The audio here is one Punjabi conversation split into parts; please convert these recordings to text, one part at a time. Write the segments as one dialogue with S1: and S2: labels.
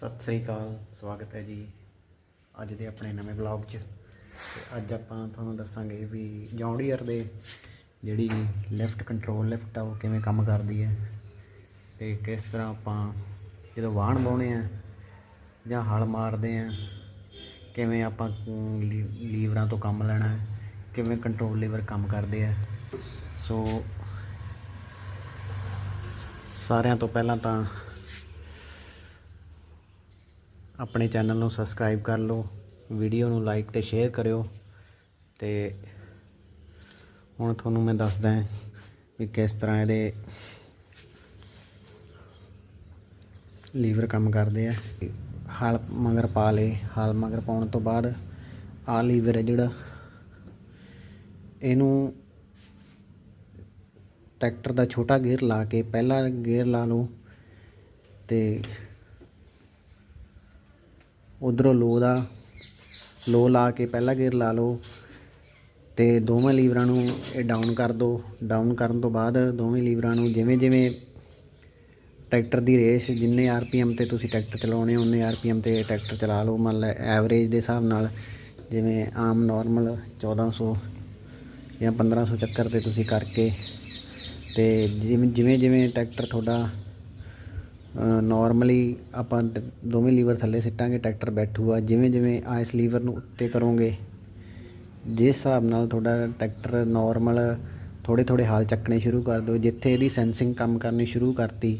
S1: ਸਤਿ ਸ੍ਰੀ ਅਕਾਲ, ਸਵਾਗਤ ਹੈ ਜੀ ਅੱਜ ਦੇ ਆਪਣੇ ਨਵੇਂ ਵਲੌਗ 'ਚ। ਤੇ ਅੱਜ ਆਪਾਂ ਤੁਹਾਨੂੰ ਦੱਸਾਂਗੇ ਵੀ ਜੌਂਡੀਅਰ ਦੇ ਜਿਹੜੀ ਲੈਫਟ ਕੰਟਰੋਲ ਲਿਫਟ ਆ, ਉਹ ਕਿਵੇਂ ਕੰਮ ਕਰਦੀ ਹੈ ਤੇ ਕਿਸ ਤਰ੍ਹਾਂ ਆਪਾਂ ਜਦੋਂ ਵਾਹਣ ਬਾਉਣੇ ਆ ਜਾਂ ਹਲ ਮਾਰਦੇ ਆ ਕਿਵੇਂ ਆਪਾਂ ਲੀ- ਲੀਵਰਾਂ ਤੋਂ ਕੰਮ ਲੈਣਾ ਹੈ, ਕਿਵੇਂ ਕੰਟਰੋਲ ਲੀਵਰ ਕੰਮ ਕਰਦੇ ਆ। ਸੋ ਸਾਰਿਆਂ ਤੋਂ ਪਹਿਲਾਂ ਤਾਂ ਆਪਣੇ ਚੈਨਲ ਨੂੰ ਸਬਸਕ੍ਰਾਈਬ ਕਰ ਲਓ ਵੀਡੀਓ ਨੂੰ ਲਾਈਕ ਤੇ ਸ਼ੇਅਰ ਕਰਿਓ ਤੇ ਹੁਣ ਤੁਹਾਨੂੰ ਮੈਂ ਦੱਸਦਾ ਹਾਂ ਵੀ ਕਿਸ ਤਰ੍ਹਾਂ ਇਹਦੇ ਲੀਵਰ ਕੰਮ ਕਰਦੇ ਆ। ਹਲ ਮਗਰ ਪਾ ਲੇ ਹਲ ਮਗਰ ਪਾਉਣ ਤੋਂ ਬਾਅਦ ਆ ਲੀਵਰ ਹੈ ਜਿਹੜਾ, ਇਹਨੂੰ ਟਰੈਕਟਰ ਦਾ ਛੋਟਾ ਗੇਅਰ ਲਾ ਕੇ ਪਹਿਲਾ ਗੇਅਰ ਲਾ ਲਓ ਤੇ ਉਧਰੋਂ ਲੋ ਦਾ, ਲੋ ਲਾ ਕੇ ਪਹਿਲਾ ਗੇਅਰ ਲਾ ਲਓ ਤੇ ਦੋਵੇਂ ਲੀਵਰਾਂ ਨੂੰ ਇਹ ਡਾਊਨ ਕਰ ਦਿਓ ਡਾਊਨ ਕਰਨ ਤੋਂ ਬਾਅਦ ਦੋਵੇਂ ਲੀਵਰਾਂ ਨੂੰ ਜਿਵੇਂ ਜਿਵੇਂ ਟਰੈਕਟਰ ਦੀ ਰੇਸ, ਜਿੰਨੇ ਆਰਪੀਐਮ ਤੇ ਤੁਸੀਂ ਟਰੈਕਟਰ ਚਲਾਉਣੇ ਉਹਨੇ ਆਰਪੀਐਮ ਤੇ ਟਰੈਕਟਰ ਚਲਾ ਲਓ। ਮੰਨ ਲੈ ਐਵਰੇਜ ਦੇ ਹਿਸਾਬ ਨਾਲ ਜਿਵੇਂ ਆਮ ਨਾਰਮਲ 1400 ਜਾਂ 1500 ਚੱਕਰ ਤੇ ਤੁਸੀਂ ਕਰਕੇ ਤੇ ਜਿਵੇਂ ਜਿਵੇਂ ਜਿਵੇਂ ਟਰੈਕਟਰ ਤੁਹਾਡਾ ਨਾਰਮਲੀ ਆਪਾਂ ਦੋਵੇਂ ਲੀਵਰ ਥੱਲੇ ਸਿੱਟਾਂਗੇ ਟਰੈਕਟਰ ਬੈਠੂਗਾ। ਜਿਵੇਂ ਜਿਵੇਂ ਆ ਇਸ ਲੀਵਰ ਨੂੰ ਉੱਤੇ ਕਰੋਗੇ, ਜਿਸ ਹਿਸਾਬ ਨਾਲ ਤੁਹਾਡਾ ਟਰੈਕਟਰ ਨਾਰਮਲ ਥੋੜੇ ਥੋੜੇ ਹਾਲ ਚੱਕਣੇ ਸ਼ੁਰੂ ਕਰ ਦਿਓ। ਜਿੱਥੇ ਇਹਦੀ ਸੈਂਸਿੰਗ ਕੰਮ ਕਰਨੀ ਸ਼ੁਰੂ ਕਰਤੀ,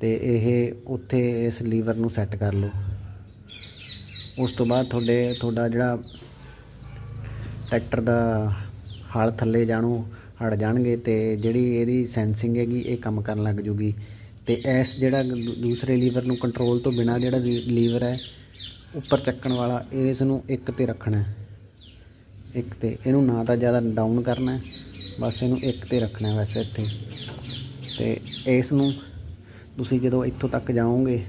S1: ਤੇ ਇਹ ਉੱਥੇ ਇਸ ਲੀਵਰ ਨੂੰ ਸੈੱਟ ਕਰ ਲਓ। ਉਸ ਤੋਂ ਬਾਅਦ ਤੁਹਾਡੇ, ਤੁਹਾਡਾ ਜਿਹੜਾ ਟਰੈਕਟਰ ਦਾ ਹਲ ਥੱਲੇ ਜਾਣੋ, ਹਟ ਜਾਣਗੇ ਤੇ ਜਿਹੜੀ ਇਹਦੀ ਸੈਂਸਿੰਗ ਹੈਗੀ, ਇਹ ਕੰਮ ਕਰਨ ਲੱਗ ਜੂਗੀ। ਤੇ ਇਸ ਜਿਹੜਾ ਦੂਸਰੇ ਲੀਵਰ ਨੂੰ ਕੰਟਰੋਲ ਤੋਂ ਬਿਨਾ ਜਿਹੜਾ ਲੀਵਰ ਹੈ ਉੱਪਰ ਚੱਕਣ ਵਾਲਾ ਇਸ ਨੂੰ ਇੱਕ ਤੇ ਰੱਖਣਾ ਹੈ। ਇੱਕ ਤੇ ਇਹਨੂੰ ਨਾ ਤਾਂ ਜ਼ਿਆਦਾ ਡਾਊਨ ਕਰਨਾ ਹੈ, ਬਸ ਇਹਨੂੰ ਇੱਕ ਤੇ ਰੱਖਣਾ ਹੈ ਵੈਸੇ ਇੱਥੇ ਤੇ ਇਸ ਨੂੰ ਤੁਸੀਂ ਜਦੋਂ ਇੱਥੋਂ ਤੱਕ ਜਾਓਗੇ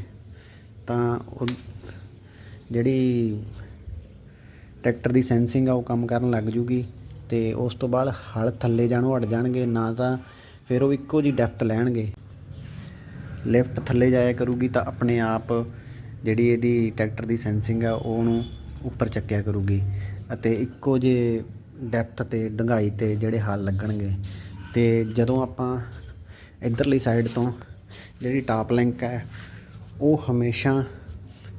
S1: ਤਾਂ ਉਹ ਜਿਹੜੀ ਟਰੈਕਟਰ ਦੀ ਸੈਂਸਿੰਗ ਆ ਉਹ ਕੰਮ ਕਰਨ ਲੱਗ ਜੂਗੀ ਤੇ ਉਸ ਤੋਂ ਬਾਅਦ ਹਲ ਥੱਲੇ ਜਾਣੋਂ ਹਟ ਜਾਣਗੇ ਨਾ ਤਾਂ ਫਿਰ ਉਹ ਇੱਕੋ ਜੀ ਡੈਪਥ ਲੈਣਗੇ ਲਿਫਟ ਥੱਲੇ ਜਾਇਆ ਕਰੂਗੀ ਤਾਂ ਆਪਣੇ ਆਪ ਜਿਹੜੀ ਇਹਦੀ ਟਰੈਕਟਰ ਦੀ ਸੈਂਸਿੰਗ ਆ, ਉਹਨੂੰ ਉੱਪਰ ਚੱਕਿਆ ਕਰੂਗੀ। ਅਤੇ ਇੱਕੋ ਜੇ ਡੈਪਥ ਤੇ ਡੰਗਾਈ ਤੇ ਜਿਹੜੇ ਹਲ ਲੱਗਣਗੇ। ਤੇ ਜਦੋਂ ਆਪਾਂ ਇਧਰਲੀ ਸਾਈਡ ਤੋਂ ਜਿਹੜੀ ਟਾਪ ਲਿੰਕ ਹੈ ਉਹ ਹਮੇਸ਼ਾ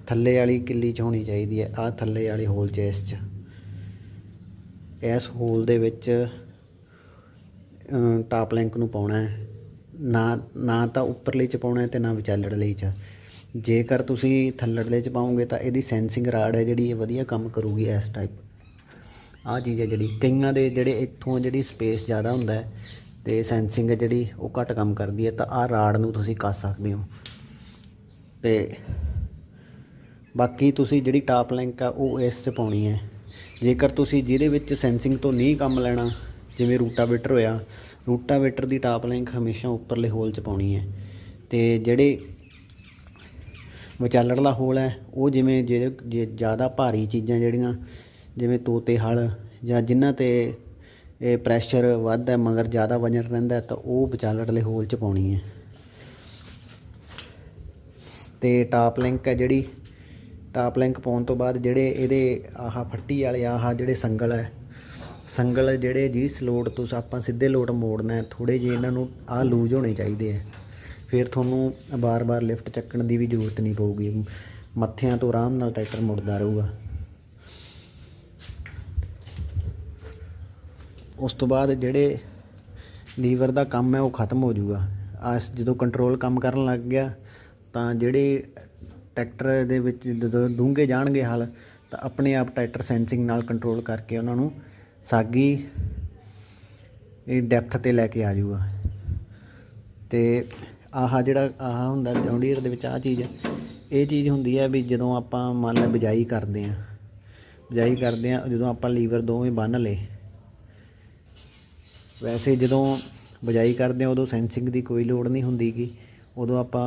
S1: ਥੱਲੇ ਵਾਲੀ ਕਿੱਲੀ 'ਚ ਹੋਣੀ ਚਾਹੀਦੀ ਹੈ। ਆ ਥੱਲੇ ਵਾਲੀ ਹੋਲ 'ਚ ਇਸ 'ਚ। ਇਸ ਹੋਲ ਦੇ ਵਿੱਚ ਟਾਪ ਲਿੰਕ ਨੂੰ ਪਾਉਣਾ ਹੈ। ਨਾ ਨਾ ਤਾਂ ਉੱਪਰਲੇ 'ਚ ਪਾਉਣਾ ਹੈ ਤੇ ਨਾ ਵਿਚਾਲੜਲੇ 'ਚ। ਜੇਕਰ ਤੁਸੀਂ ਥੱਲੜਲੇ 'ਚ ਪਾਉਂਗੇ ਤਾਂ ਇਹਦੀ ਸੈਂਸਿੰਗ ਰਾਡ ਹੈ ਜਿਹੜੀ ਇਹ ਵਧੀਆ ਕੰਮ ਕਰੂਗੀ ਇਸ ਟਾਈਪ ਆਹ ਚੀਜ਼ ਹੈ ਜਿਹੜੀ, ਕਈਆਂ ਦੇ ਜਿਹੜੇ ਇੱਥੋਂ ਜਿਹੜੀ ਸਪੇਸ ਜ਼ਿਆਦਾ ਹੁੰਦਾ ਹੈ ਤੇ ਸੈਂਸਿੰਗ ਹੈ ਜਿਹੜੀ ਉਹ ਘੱਟ ਕੰਮ ਕਰਦੀ ਹੈ, ਤਾਂ ਆਹ ਰਾਡ ਨੂੰ ਤੁਸੀਂ ਕੱਸ ਸਕਦੇ ਹੋ। ਤੇ ਬਾਕੀ ਤੁਸੀਂ ਜਿਹੜੀ ਟਾਪ ਲਿੰਕ ਆ ਉਹ ਇਸ 'ਚ ਪਾਉਣੀ ਹੈ। ਜੇਕਰ ਤੁਸੀਂ ਜਿਹਦੇ ਵਿੱਚ ਸੈਂਸਿੰਗ ਤੋਂ ਨਹੀਂ ਕੰਮ ਲੈਣਾ ਜਿਵੇਂ ਰੂਟਾਵੇਟਰ ਹੋਇਆ, ਰੂਟਾਵੇਟਰ ਦੀ ਟਾਪ ਲਿੰਕ ਹਮੇਸ਼ਾ ਉੱਪਰਲੇ ਹੋਲ 'ਚ ਪਾਉਣੀ ਹੈ। ਤੇ ਜਿਹੜੇ ਵਿਚਾਲੜਲਾ ਹੋਲ ਹੈ, ਉਹ ਜਿਵੇਂ ਜਿਹੜੇ ਜੇ ਜ਼ਿਆਦਾ ਭਾਰੀ ਚੀਜ਼ਾਂ ਜਿਹੜੀਆਂ, ਜਿਵੇਂ ਤੋਤੇ ਹਲ ਜਾਂ ਜਿਨ੍ਹਾਂ ਤੇ ਇਹ ਪ੍ਰੈਸ਼ਰ ਵੱਧ ਹੈ ਮਗਰ ਜ਼ਿਆਦਾ ਵਜਨ ਰਹਿੰਦਾ ਤਾਂ ਉਹ ਵਿਚਾਲੜਲੇ ਹੋਲ 'ਚ ਪਾਉਣੀ ਹੈ। ਤੇ ਟਾਪ ਲਿੰਕ ਹੈ ਜਿਹੜੀ, ਟਾਪ ਲਿੰਕ ਪਾਉਣ ਤੋਂ ਬਾਅਦ ਜਿਹੜੇ ਇਹਦੇ ਆਹ ਫੱਟੀ ਵਾਲੇ, ਆਹ ਜਿਹੜੇ ਸੰਗਲ ਹੈ ਸੰਗਲ ਜਿਹੜੇ ਜਿਸ ਲੋਡ ਤੋਂ ਆਪਾਂ ਸਿੱਧੇ ਲੋਡ ਮੋੜਨਾ ਹੈ ਥੋੜੇ ਜਿਹੇ ਇਹਨਾਂ ਨੂੰ ਆ ਲੂਜ਼ ਹੋਣੇ ਚਾਹੀਦੇ ਆ ਫਿਰ ਤੁਹਾਨੂੰ ਬਾਰ-ਬਾਰ ਲਿਫਟ ਚੱਕਣ ਦੀ ਵੀ ਜ਼ਰੂਰਤ ਨਹੀਂ ਪਊਗੀ। ਮੱਥਿਆਂ ਤੋਂ ਆਰਾਮ ਨਾਲ ਟਰੈਕਟਰ ਮੁੜਦਾ ਰਹੂਗਾ। ਉਸ ਤੋਂ ਬਾਅਦ ਜਿਹੜੇ ਲੀਵਰ ਦਾ ਕੰਮ ਹੈ, ਉਹ ਖਤਮ ਹੋ ਜਾਊਗਾ। ਆਸ ਜਦੋਂ ਕੰਟਰੋਲ ਕੰਮ ਕਰਨ ਲੱਗ ਗਿਆ, ਤਾਂ ਜਿਹੜੇ ਟਰੈਕਟਰ ਦੇ ਵਿੱਚ ਜਦੋਂ ਡੂੰਘੇ ਜਾਣਗੇ ਹਲ, ਤਾਂ ਆਪਣੇ ਆਪ ਟਰੈਕਟਰ ਸੈਂਸਿੰਗ ਨਾਲ ਕੰਟਰੋਲ ਕਰਕੇ ਉਹਨਾਂ ਨੂੰ ਸਾਗੀ ਇਹ ਡੈਪਥ ਤੇ ਲੈ ਕੇ ਆ ਜਾਊਗਾ। ਤੇ ਆਹ ਜਿਹੜਾ ਆਹ ਹੁੰਦਾ ਜੌਂਡੀਅਰ ਦੇ ਵਿੱਚ ਆਹ ਚੀਜ਼ ਇਹ ਚੀਜ਼ ਹੁੰਦੀ ਹੈ ਵੀ ਜਦੋਂ ਆਪਾਂ ਮੰਨ ਲਾ ਬਿਜਾਈ ਕਰਦੇ ਆ ਬਿਜਾਈ ਕਰਦੇ ਆ ਜਦੋਂ ਆਪਾਂ ਲੀਵਰ ਦੋਵੇਂ ਬੰਨ ਲਏ, ਵੈਸੇ ਜਦੋਂ ਬਿਜਾਈ ਕਰਦੇ ਆ ਉਦੋਂ ਸੈਂਸਿੰਗ ਦੀ ਕੋਈ ਲੋੜ ਨਹੀਂ ਹੁੰਦੀਗੀ ਉਦੋਂ ਆਪਾਂ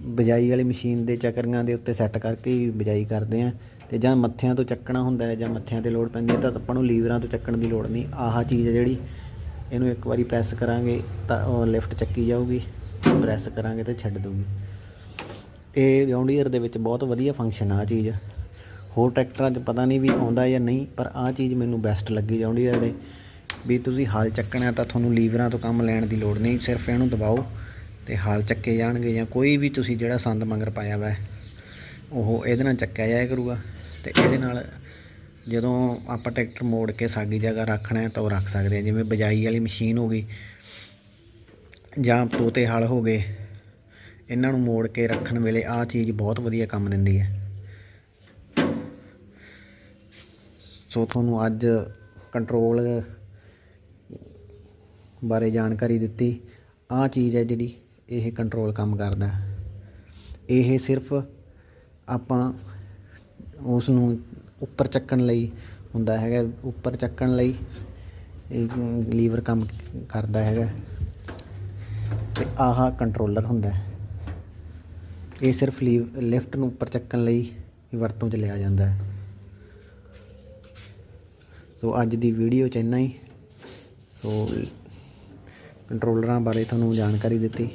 S1: ਬਿਜਾਈ ਵਾਲੀ ਮਸ਼ੀਨ ਦੇ ਚੱਕਰੀਆਂ ਦੇ ਉੱਤੇ ਸੈੱਟ ਕਰਕੇ ਹੀ ਬਿਜਾਈ ਕਰਦੇ ਆ ਤੇ ਜਾਂ ਮੱਥਿਆਂ ਤੋਂ ਚੱਕਣਾ ਹੁੰਦਾ ਹੈ ਜਾਂ ਮੱਥਿਆਂ ਤੇ ਲੋਡ ਪੈਂਦੀ ਹੈ ਤਾਂ ਆਪਾਂ ਨੂੰ ਲੀਵਰਾਂ ਤੋਂ ਚੱਕਣ ਦੀ ਲੋੜ ਨਹੀਂ। ਆਹ ਚੀਜ਼ ਹੈ ਜਿਹੜੀ, ਇਹਨੂੰ ਇੱਕ ਵਾਰੀ ਪ੍ਰੈਸ ਕਰਾਂਗੇ ਤਾਂ ਉਹ ਲਿਫਟ ਚੱਕੀ ਜਾਊਗੀ ਪ੍ਰੈਸ ਕਰਾਂਗੇ ਤੇ ਛੱਡ ਦੂਗੀ ਇਹ ਜੌਂਡੀਅਰ ਦੇ ਵਿੱਚ ਬਹੁਤ ਵਧੀਆ ਫੰਕਸ਼ਨ ਆ ਆਹ ਚੀਜ਼। ਹੋਰ ਟਰੈਕਟਰਾਂ 'ਚ ਪਤਾ ਨਹੀਂ ਵੀ ਆਉਂਦਾ ਜਾਂ ਨਹੀਂ, ਪਰ ਆਹ ਚੀਜ਼ ਮੈਨੂੰ ਬੈਸਟ ਲੱਗੀ ਜੌਂਡੀਅਰ ਦੇ। ਵੀ ਤੁਸੀਂ ਹਲ ਚੱਕਣਾ ਤਾਂ ਤੁਹਾਨੂੰ ਲੀਵਰਾਂ ਤੋਂ ਕੰਮ ਲੈਣ ਦੀ ਲੋੜ ਨਹੀਂ, ਸਿਰਫ ਇਹਨੂੰ ਦਬਾਓ। ਤੇ ਹਲ ਚੱਕੇ ਜਾਣਗੇ ਜਾਂ ਕੋਈ ਵੀ ਤੁਸੀਂ ਜਿਹੜਾ ਸੰਦ ਮੰਗਰ ਪਾਇਆ ਵਾ, ਉਹ ਇਹਦੇ ਨਾਲ ਚੱਕਿਆ ਜਾਇਆ ਕਰੂਗਾ। ਤੇ ਇਹਦੇ ਨਾਲ ਜਦੋਂ ਆਪਾਂ ਟਰੈਕਟਰ ਮੋੜ ਕੇ ਸਾਡੀ ਜਗ੍ਹਾ ਰੱਖਣਾ ਤਾਂ ਉਹ ਰੱਖ ਸਕਦੇ ਹਾਂ। ਜਿਵੇਂ ਬਜਾਈ ਵਾਲੀ ਮਸ਼ੀਨ ਹੋ ਗਈ ਜਾਂ ਤੋਤੇ ਹਲ ਹੋ ਗਏ, ਇਹਨਾਂ ਨੂੰ ਮੋੜ ਕੇ ਰੱਖਣ ਵੇਲੇ ਆਹ ਚੀਜ਼ ਬਹੁਤ ਵਧੀਆ ਕੰਮ ਦਿੰਦੀ ਹੈ। ਸੋ ਤੁਹਾਨੂੰ ਅੱਜ ਕੰਟਰੋਲ ਬਾਰੇ ਜਾਣਕਾਰੀ ਦਿੱਤੀ। ਆਹ ਚੀਜ਼ ਹੈ ਜਿਹੜੀ ਇਹ ਕੰਟਰੋਲ ਕੰਮ ਕਰਦਾ। ਇਹ ਸਿਰਫ ਆਪਾਂ ਉਸ ਨੂੰ ਉੱਪਰ ਚੱਕਣ ਲਈ ਹੁੰਦਾ ਹੈਗਾ, ਉੱਪਰ ਚੱਕਣ ਲਈ ਇਹ ਲੀਵਰ ਕੰਮ ਕਰਦਾ ਹੈਗਾ। ਤੇ ਆਹ ਕੰਟਰੋਲਰ ਹੁੰਦਾ। ਇਹ ਸਿਰਫ ਲੀਵ, ਲਿਫਟ ਨੂੰ ਉੱਪਰ ਚੱਕਣ ਲਈ ਵਰਤੋਂ 'ਚ ਲਿਆ ਜਾਂਦਾ ਹੈ। ਸੋ ਅੱਜ ਦੀ ਵੀਡੀਓ 'ਚ ਇੰਨਾ ਹੀ। ਸੋ ਕੰਟਰੋਲਰਾਂ ਬਾਰੇ ਤੁਹਾਨੂੰ ਜਾਣਕਾਰੀ ਦਿੱਤੀ।